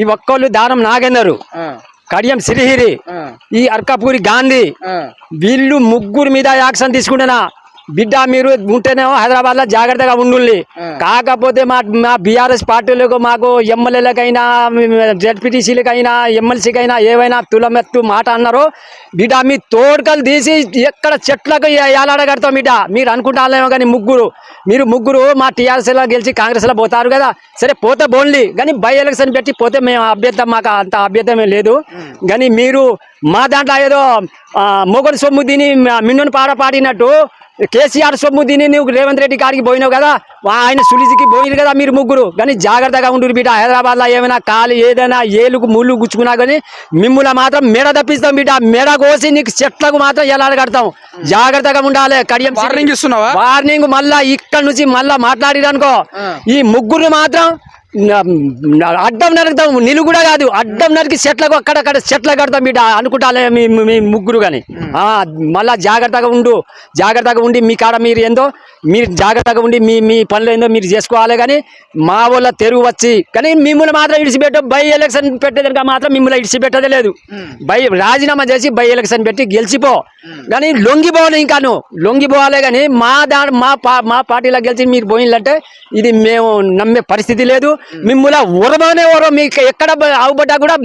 ఈ ఒక్కళ్ళు దానం నాగేందరు. కడియం సిరిహిరి. ఈ అర్కాపూరి గాంధీ. వీళ్ళు ముగ్గురు మీద యాక్షన్ తీసుకుంటున్నా. బిడ్డ మీరు ఉంటేనేమో హైదరాబాద్లో జాగ్రత్తగా ఉండుల్లి కాకపోతే మా మా బీఆర్ఎస్ పార్టీలకు మాకు ఎమ్మెల్యేలకైనా జడ్పీటీసీలకైనా ఎమ్మెల్సీకైనా ఏవైనా తులమెత్తు మాట అన్నారో బిడ్డ మీ తోడుకలు తీసి ఎక్కడ చెట్లకు ఏలాడగడతాం బిడ్డ? మీరు అనుకుంటారేమో కానీ ముగ్గురు. మీరు ముగ్గురు మా టీఆర్ఎస్లో గెలిచి కాంగ్రెస్లో పోతారు కదా. సరే పోతే బోన్లీ కానీ బై ఎలక్షన్ పెట్టి పోతే మేము అభ్యర్థం మాకు అంత అభ్యర్థమే లేదు. కానీ మీరు మా దాంట్లో ఏదో మొగలు సొమ్ము తిని మిన్నుని పాడ పాడినట్టు కేసీఆర్ సొమ్ము తిని నువ్వు రేవంత్ రెడ్డి గారికి పోయినావు కదా వా- ఆయన సులిజికి పోయిరు కదా మీరు ముగ్గురు. కానీ జాగ్రత్తగా ఉండు బిడ్డ హైదరాబాద్లో ఏమైనా కాలు ఏదైనా ఏలుకు ముళ్ళు గుచ్చుకున్నా కానీ మిమ్ముల మాత్రం మెడ తప్పిస్తాం బిడ్డ మెడ కోసి నీకు చెట్లకు మాత్రం ఎలా కడతాం. జాగ్రత్తగా ఉండాలి కడియం వార్నింగ్ ఇస్తున్నావా? వార్నింగ్ మళ్ళా ఇక్కడ నుంచి మళ్ళా మాట్లాడిరనుకో. ఈ ముగ్గురు మాత్రం అడ్డం నరుకుతాం. నిలు కూడా కాదు అడ్డం నరికి చెట్లకు అక్కడక్కడ చెట్ల కడతాం బిడ్డ అనుకుంటాలే మీ మీ ముగ్గురు కానీ. మళ్ళా జాగ్రత్తగా ఉండు. జాగ్రత్తగా ఉండి మీ కాడ మీరు ఏందో మీరు జాగ్రత్తగా ఉండి మీ మీ పనులు ఏందో మీరు చేసుకోవాలి కానీ మా వాళ్ళ తెరువు వచ్చి కానీ మిమ్మల్ని మాత్రం ఇడిచిపెట్ట బై ఎలక్షన్ పెట్టేదానికి మాత్రం మిమ్మల్ని ఇడిచిపెట్టదే లేదు. బై రాజీనామా చేసి బై ఎలక్షన్ పెట్టి గెలిచిపో. కానీ లొంగిపోవాలి ఇంకా నువ్వు లొంగిపోవాలి కానీ మా దా మా పా మా పార్టీలో గెలిచి మీరు పోయిందంటే ఇది మేము నమ్మే పరిస్థితి లేదు. మిమ్మల్ని ఉరమనే ఉరం మీకు ఎక్కడ అవుపడ్డా కూడా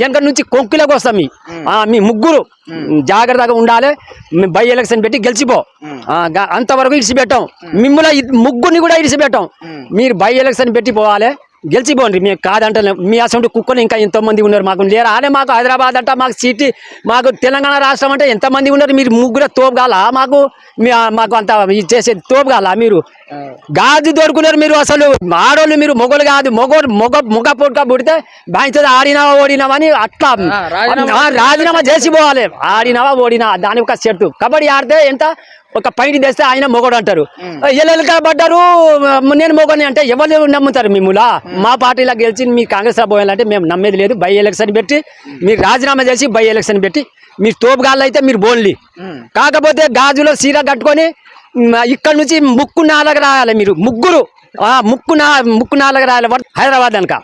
వెనక నుంచి కొంకులకు వస్తాం మీ ముగ్గురు. జాగ్రత్తగా ఉండాలి. బై ఎలక్షన్ పెట్టి గెలిచిపో. అంతవరకు ఇడిచిపెట్టాం. మిమ్మల్ని ముగ్గురిని కూడా ఇడిచిపెట్టాం. మీరు బై ఎలక్షన్ పెట్టి పోవాలి. గెలిచిపోండి మేము కాదంటే మీ అసలు కుక్కలు ఇంకా ఎంతమంది ఉన్నారు. మాకు లేరా? అనే మాకు హైదరాబాద్ అంట మాకు సిటీ మాకు తెలంగాణ రాష్ట్రం అంటే ఎంతమంది ఉన్నారు? మీరు ముగ్గురు తోపుగాల? మాకు మాకు అంత ఇది చేసే తోపుగాల మీరు? గాజు దొరుకున్నారు మీరు అసలు. ఆడోళ్ళు మీరు మొగలు కాదు. మొగ మొగ మొగ పొట్ట పుడితే బాధ్యత ఆడినావా ఓడినావా అని అట్లా రాజీనామా చేసి పోవాలి. ఆడినావా ఓడినా దాని ఒక షర్టు కబడ్డీ ఆడితే ఎంత? ఒక పైన తెస్తే ఆయన మొగడు అంటారు. ఎల్లెలక పడ్డారు నేను మొగని అంటే ఎవరు నమ్ముతారు మిమ్ములా మా పార్టీలో గెలిచి మీ కాంగ్రెస్ పోయాలంటే మేము నమ్మేది లేదు. బై ఎలక్షన్ పెట్టి మీరు రాజీనామా చేసి బై ఎలక్షన్ పెట్టి మీరు తోపుగాళ్ళు అయితే మీరు బోన్లీ కాకపోతే గాజులో సీర కట్టుకొని ఇక్కడ నుంచి ముక్కు నాలుగు రాయాలి మీరు. ముగ్గురు ఆ, ముక్కు నా ముక్కు నాలుగు రాయాలి. హైదరాబాద్ అనక